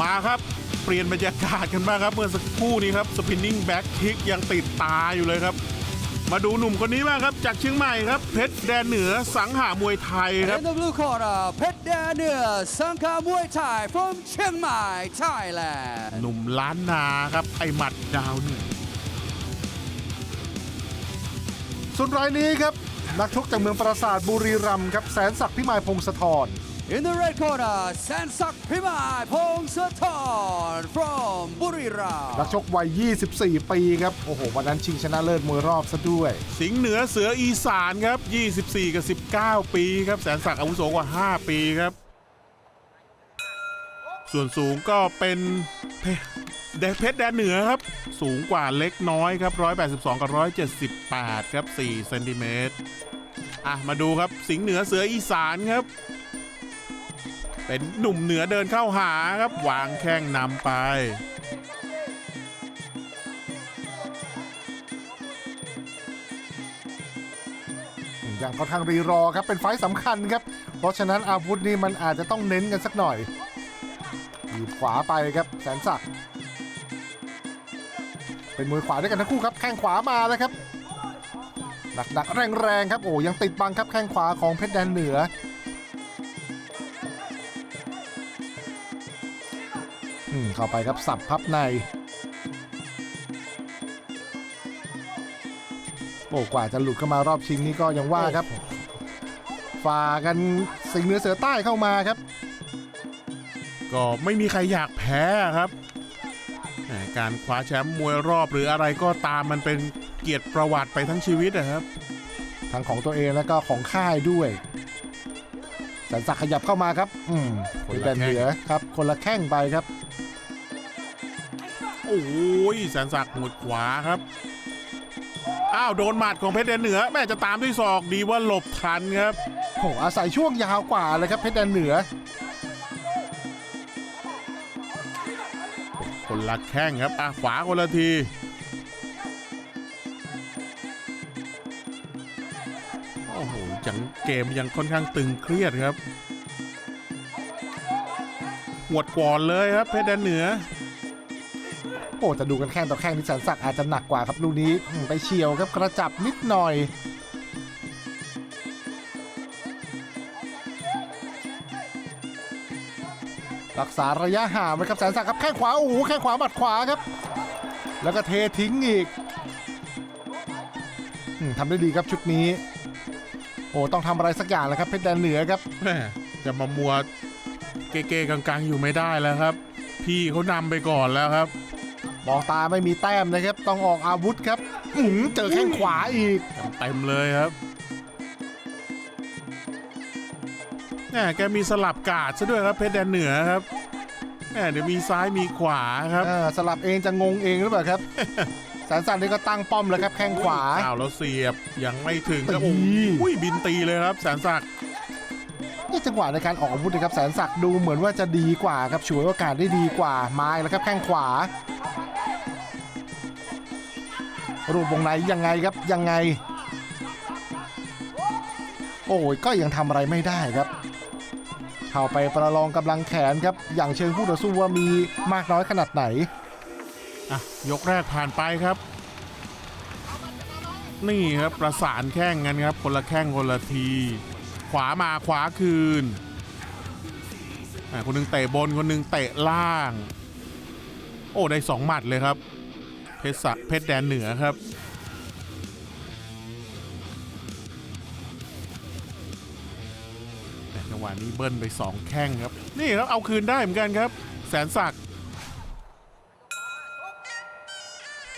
มาครับ เปลี่ยนบรรยากาศกันบ้างครับ เมื่อสักครู่นี้ครับสปินนิ่งแบ็กคิกยังติดตาอยู่เลยครับ มาดูหนุ่มคนนี้บ้างครับ จากเชียงใหม่ครับ เพชรแดนเหนือสังหามวยไทยครับ In the blue corner, Pet Daniel Sankha Muay Thai from Chiang Mai, Thailand. หนุ่มล้านนาครับไอหมัดดาวเหนี่อยส่วนรายนี้ครับ นักชกจากเมืองปราสาทบุรีรัมย์ครับแสนศักดิ์พิมายพงศธร In the red corner, Sansak Pimai Pongsathorn from นัก Buriram. ชกวัย 24 ปีครับ โอ้โห วันนั้นชิงชนะเลิศมวยรอบซะด้วย สิงห์เหนือเสืออีสานครับ 24 กับ 19 ปีครับ แสนศักดิ์อาวุโสกว่า 5 ปีครับ ส่วนสูงก็เป็นเพแดเพชรแดนเหนือครับ สูงกว่าเล็กน้อยครับ 182 กับ 178 ครับ 4 เซนติเมตรอะ มาดูครับ สิงห์เหนือเสืออีสานครับ เป็นหนุ่มเหนือเดินเข้าหาครับวางแข้งนำไป อย่างค่อนข้างรีรอครับเป็นไฟต์สำคัญครับ เพราะฉะนั้นอาวุธนี่มันอาจจะต้องเน้นกันสักหน่อยหยิบขวาไปครับแสนศักดิ์เป็นมวยขวาด้วยกันทั้งคู่ครับแข้งขวามาแล้วครับหนักๆแรงๆครับโอ้ยังติดบังครับแข้งขวาของเพชรแดนเหนือ เข้าไปครับสับพับใน โอ้กว่าจะหลุดเข้ามารอบชิงนี่ก็ยังว่าครับ ฝ่ากันสิงห์เหนือเสือใต้เข้ามาครับ ก็ไม่มีใครอยากแพ้ครับแหมการคว้าแชมป์มวยรอบหรืออะไรก็ตามมันเป็นเกียรติประวัติไปทั้งชีวิตนะครับ ทั้งของตัวเองแล้วก็ของค่ายด้วยแสนศักดิ์ขยับเข้ามาครับ อืมคนละเป็นเหนือครับ คนละแข้งไปครับโอ้ยแสนศักดิ์หมดขวาครับ อ้าว โดนหมัดของเพชรแดนเหนือ แม่จะตามด้วยศอกดีว่าหลบทันครับโอ้อาศัยช่วงยาวกว่าเลยครับเพชรแดนเหนือ คนละแข้งครับอะขวาคนละทีโอ้โหจังเกมยังค่อนข้างตึงเครียดครับหวดก่อนเลยครับเพชรแดนเหนือโอ้จะดูกันแข้งต่อแข้งที่แสนศักดิ์อาจจะหนักกว่าครับลูกนี้ไปเฉียวครับกระจับนิดหน่อยรักษาระยะห่างไว้ครับแสนศักดิ์ครับแข้งขวาโอ้โหแข้งขวาบัดขวาครับ แล้วก็เททิ้งอีกอืมทำได้ดีครับชุดนี้ โอ้ต้องทำอะไรสักอย่างแล้วครับเพชรแดนเหนือครับแม่จะมามัวเก๊ๆกังๆอยู่ไม่ได้แล้วครับ พี่เขานำไปก่อนแล้วครับ มองตาไม่มีแต้มนะครับ ต้องออกอาวุธครับอื้อหือเจอแข้งขวาอีกเต็มๆเลยครับแหมแกมีสลับกาดซะด้วยครับเพชรแดนเหนือครับแหมเดี๋ยวมีซ้ายมีขวาครับอ่าสลับเองจะงงเองหรือเปล่าครับแสนสันนี่ก็ตั้งป้อมแล้วครับแข้งขวาอ้าวแล้วเสียบยังไม่ถึงครับตีโอ้ยบินตีเลยครับแสนศักดิ์นี่จังหวะในการออกอาวุธนะครับแสนศักดิ์ดูเหมือนว่าจะดีกว่าครับฉวยโอกาสได้ดีกว่ามาอีกแล้วครับแข้งขวา รูปวงในยังไงครับยังไง โอ้ยก็ยังทำอะไรไม่ได้ครับ เข้าไปประลองกำลังแขนครับ อย่างเชิงผู้ต่อสู้ว่ามีมากน้อยขนาดไหน อะยกแรกผ่านไปครับ นี่ครับประสานแข้งกันครับคนละแข้งคนละที ขวามาขวาคืนอะคนหนึ่งเตะบนคนหนึ่งเตะล่าง โอ้ได้สองหมัดเลยครับ เพชรสะเพชรแดนเหนือครับ แต่จังหวะนี้เบิ้ลไปสองแข้งครับ นี่ครับเอาคืนได้เหมือนกันครับ แสนศักดิ์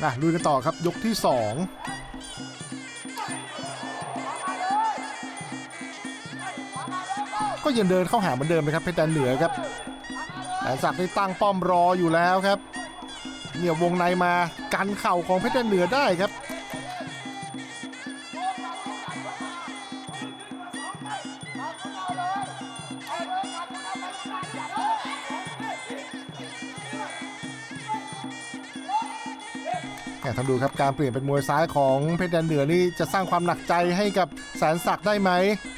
นะลุยกันต่อครับยกที่ 2ก็ยังเดินเข้าหาเหมือนเดิมนะครับเพชรแดนเหนือครับแสนศักดิ์ได้ตั้งป้อมรออยู่แล้วครับ เนี่ยวงในมากันเข่าของเพชรแดนเหนือได้ครับเนี่ยทำดูครับการเปลี่ยนเป็นมวยซ้ายของเพชรแดนเหนือนี่จะสร้างความหนักใจให้กับแสนศักดิ์ได้ไหม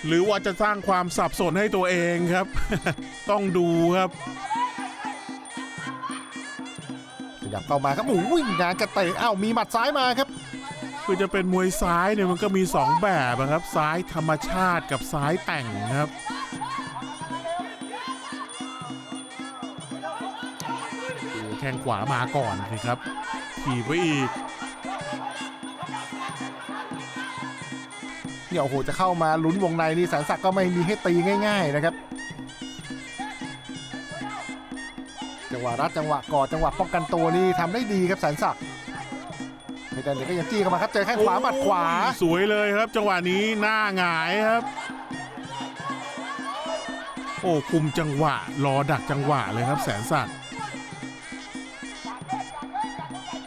หรือว่าจะสร้างความสับสนให้ตัวเองครับ ต้องดูครับ ยับเข้ามาครับโอ้ยงานกระเตะอ้าวมีหมัดซ้ายมาครับคือจะเป็นมวยซ้ายเนี่ยมันก็มี 2 แบบอะครับ ซ้ายธรรมชาติกับซ้ายแต่งครับดูแข้งขวามาก่อนสิครับถีบไว้อีกเนี่ยโอ้โหจะเข้ามาลุ้นวงในนี่แสนศักดิ์ก็ไม่มีให้ตีง่าย ๆ นะครับ วะรัดจังหวะกอดจังหวะป้องกันตัวนี่ทำได้ดีครับแสนศักดิ์ไม่ได้เดี๋ยวก็ยังจี้เข้ามาครับเจอแข้งขวาหมัดขวา โอ้ยสวยเลยครับ จังหวะนี้หน้าหงายครับ โอ้คุมจังหวะ รอดักจังหวะเลยครับ แสนสัตว์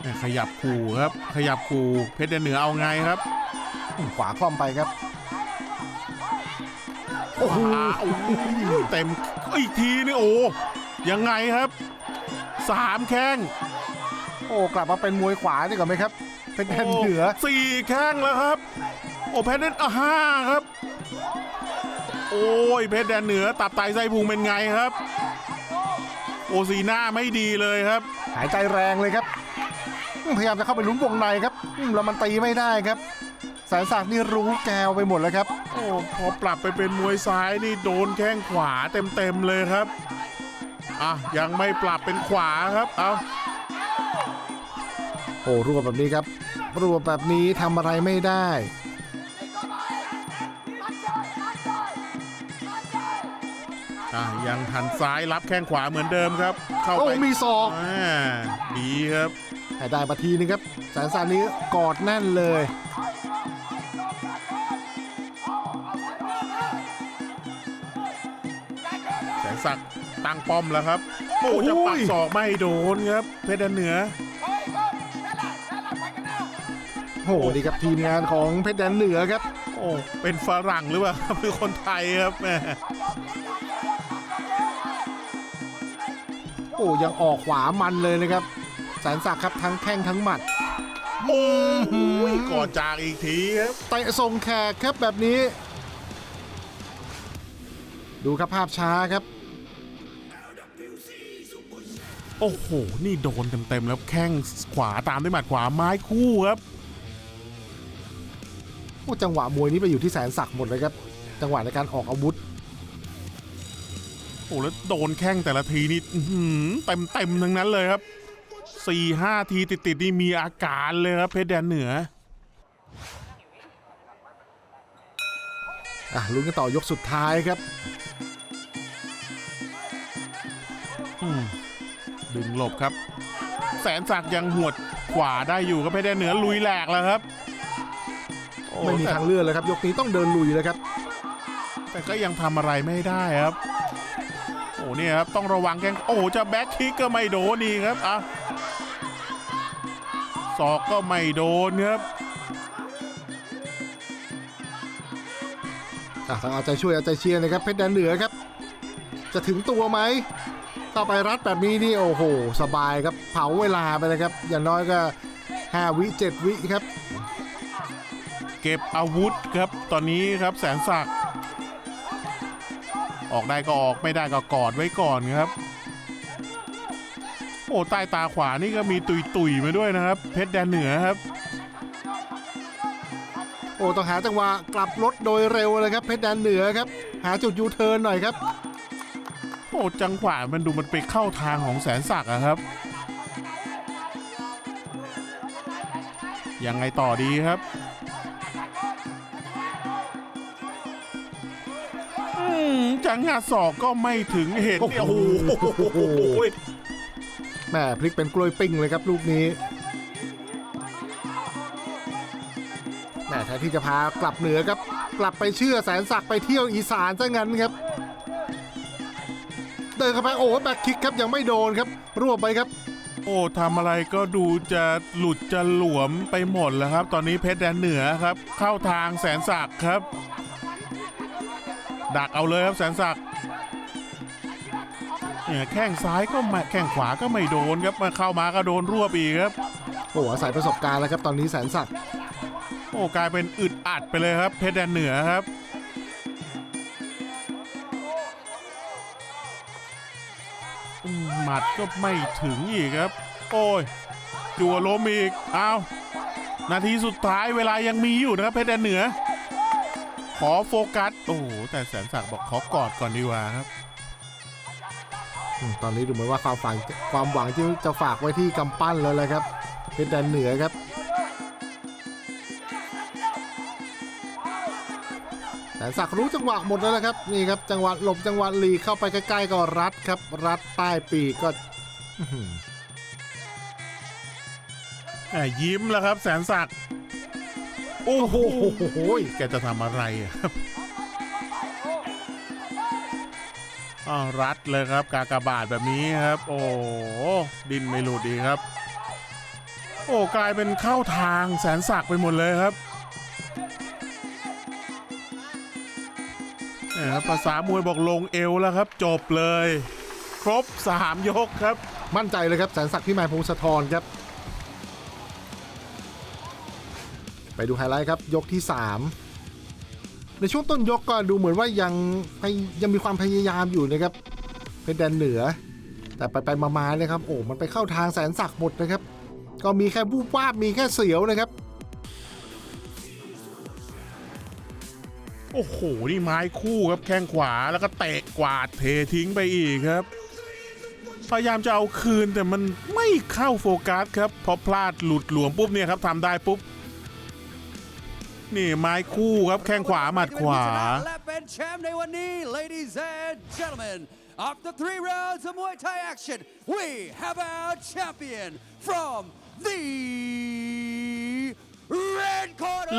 แม่ขยับขู่ครับ ขยับขู่เพชรแดนเหนือเอาไงครับขวาคล่อมไปครับ โอ้โหโอ้โหเต็มอีกทีนี่โอ้ยังไงครับ สามแข้งโอ้กลับมาเป็นมวยขวาดีกว่าไหมครับ เป็นแดนเหนือโสี่แข้งแล้วครับ โอ้เพชรแดนอะห้าครับ โอ้ยเพชรแดนเหนือตับไตไส้พุงเป็นไงครับ โอ้สีหน้าไม่ดีเลยครับ หายใจแรงเลยครับอืมพยายามจะเข้าไปลุ้นวงในครับอืมแล้วมันตีไม่ได้ครับแสนศักดิ์นี่รู้แกวไปหมดแล้วครับ โอ้พอปรับไปเป็นมวยซ้ายนี่โดนแข้งขวาเต็มๆเลยครับ อะยังไม่ปรับเป็นขวาครับเอาโอ้รวบแบบนี้ครับรวบแบบนี้ทำอะไรไม่ได้ อะยังหันซ้ายรับแข้งขวาเหมือนเดิมครับ เข้าโอ้ไปมีศอกอ่าดีครับแต่ได้มาทีนึงครับแสนศักดิ์นี้กอดแน่นเลย แสนศักดิ์ ตั้งป้อมแล้วครับโอ้จะปักศอกไม่โดนครับ เพชรแดนเหนือโอ้โหดีครับทีมงานของเพชรแดนเหนือครับ โอ้เป็นฝรั่งหรือเปล่าครับเป็นคนไทยครับแม่โอ้ยังออกขวามันเลยนะครับแสนศักดิ์ครับทั้งแข้งทั้งหมัดโอ้ยก่อนจากอีกทีครับเตะส่งแขกครับแบบนี้ ดูครับภาพช้าครับ โอ้โห นี่โดนเต็มๆแล้วแข้งขวาตามด้วยหมัดขวาไม้คู่ครับ โอ้จังหวะมวยนี้ไปอยู่ที่แสนศักดิ์หมดเลยครับ จังหวะในการออกอาวุธ โอ้แล้วโดนแข้งแต่ละทีนี่เต็มเต็มๆทั้งนั้นเลยครับสี่ห้าทีติดๆนี่มีอาการเลยครับเพชรแดนเหนืออะลุ้นกันต่อยกสุดท้ายครับ อืม ดึงหลบครับ แสนศักดิ์ยังหวดขวาได้อยู่ครับเพชรแดนเหนือลุยแหลกแล้วครับโอ้ไม่มีแต่ทางเลือกเลยครับ ยกนี้ต้องเดินลุยเลยครับ แต่ก็ยังทำอะไรไม่ได้ครับ โอ้เนี่ยครับต้องระวังแข้งโอ้จะแบ็คคิกก็ไม่โดนอีกครับอะศอกก็ไม่โดนครับอะต้องเอาใจช่วยเอาใจเชียร์เลยครับเพชรแดนเหนือครับ จะถึงตัวไหม ต่อไปรัดแบบนี้นี่โอ้โห สบายครับเผาเวลาไปเลยครับ อย่างน้อยก็ 5 วิ 7 วิครับ เก็บอาวุธครับตอนนี้ครับแสนศักดิ์ออกได้ก็ออกไม่ได้ก็กอดไว้ก่อนครับ โอ้ใต้ตาขวานี่ก็มีตุยตุยๆมาด้วยนะครับ เพชรแดนเหนือครับ โอ้ต้องหาจังหวะกลับรถโดยเร็วเลยครับ เพชรแดนเหนือครับ หาจุดยูเทิร์นหน่อยครับ โอ้จังหวะมันดูมันไปเข้าทางของแสนศักดิ์อะครับ ยังไงต่อดีครับอืมจังหวะศอกก็ไม่ถึงเห็นเนี่ยโอ้โหแม่พลิกเป็นกล้วยปิ้งเลยครับลูกนี้แม่แทนที่จะพากลับเหนือครับ กลับไปเชื่อแสนศักดิ์ไปเที่ยวอีสานซะงั้นครับ เดินเข้าไปโอ้แบ็คคิกครับยังไม่โดนครับรวบไปครับ โอ้ทำอะไรก็ดูจะหลุดจะหลวมไปหมดแล้วครับ ตอนนี้เพชรแดนเหนือครับ เข้าทางแสนศักดิ์ครับ ดักเอาเลยครับแสนศักดิ์เนี่ยแข้งซ้ายก็ไม่แข้งขวาก็ไม่โดนครับมาเข้ามาก็โดนรวบอีกครับโอ้อาศัยประสบการณ์แล้วครับตอนนี้แสนศักดิ์โอ้กลายเป็นอึดอัดไปเลยครับ เพชรแดนเหนือครับ มัดก็ไม่ถึงอีกครับ โอ้ย จัวล้มอีกเอานาทีสุดท้ายเวลายังมีอยู่นะครับเพชรแดนเหนือ ขอโฟกัส โอ้โห แต่แสนศักดิ์บอกขอกอดก่อนดีกว่าครับอืมตอนนี้ดูเหมือนว่าความฝันความหวังที่จะฝากไว้ที่กำปั้นแล้วแหละครับเพชรแดนเหนือครับ แสนศักดิ์รู้จังหวะหมดแล้วนะครับนี่ครับจังหวะหลบจังหวะหลีกเข้าไปใกล้ๆก็รัดครับ รัดใต้ปีกก็อื้อหือแหม่ยิ้มแล้วครับ แสนศักดิ์โอ้โหโอ้โหแกจะทำอะไรอะครับอ้าวรัดเลยครับ กากบาทแบบนี้ครับ โอ้โหดินไม่หลุดดีครับ โอ้กลายเป็นเข้าทางแสนศักดิ์ไปหมดเลยครับ ภาษามวยบอกลงเอวแล้วครับ จบเลย ครบสามยกครับ มั่นใจเลยครับแสนศักดิ์พิมายพงศธรครับ ไปดูไฮไลท์ครับ ยกที่ 3 ในช่วงต้นยกก็ดูเหมือนว่ายังยังมีความพยายามอยู่นะครับเป็นแดนเหนือ แต่ไปไปๆมาๆนะครับ โอ้มันไปเข้าทางแสนศักดิ์หมดนะครับ ก็มีแค่บูบวาบมีแค่เสียวนะครับ โอ้โห นี่ไม้คู่ครับแข้งขวาแล้วก็เตะกวาดเททิ้งไปอีกครับ พยายามจะเอาคืนแต่มันไม่เข้าโฟกัสครับ พอพลาดหลุดหลวมปุ๊บเนี่ยครับทำได้ปุ๊บ นี่ไม้คู่ครับแข้งขวาหมัดขวา และเป็นแชมป์ในวันนี้ ladies and gentlemen after three rounds of Muay Thai action we have our champion from the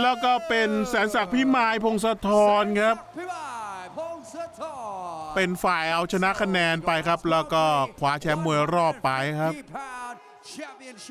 แล้วก็เป็นแสนศักดิ์พิมายพงศธรครับพิมายพงศธรเป็นฝ่ายเอาชนะคะแนนไปครับ แล้วก็คว้าแชมป์มวยรอบไปครับ150 pound championship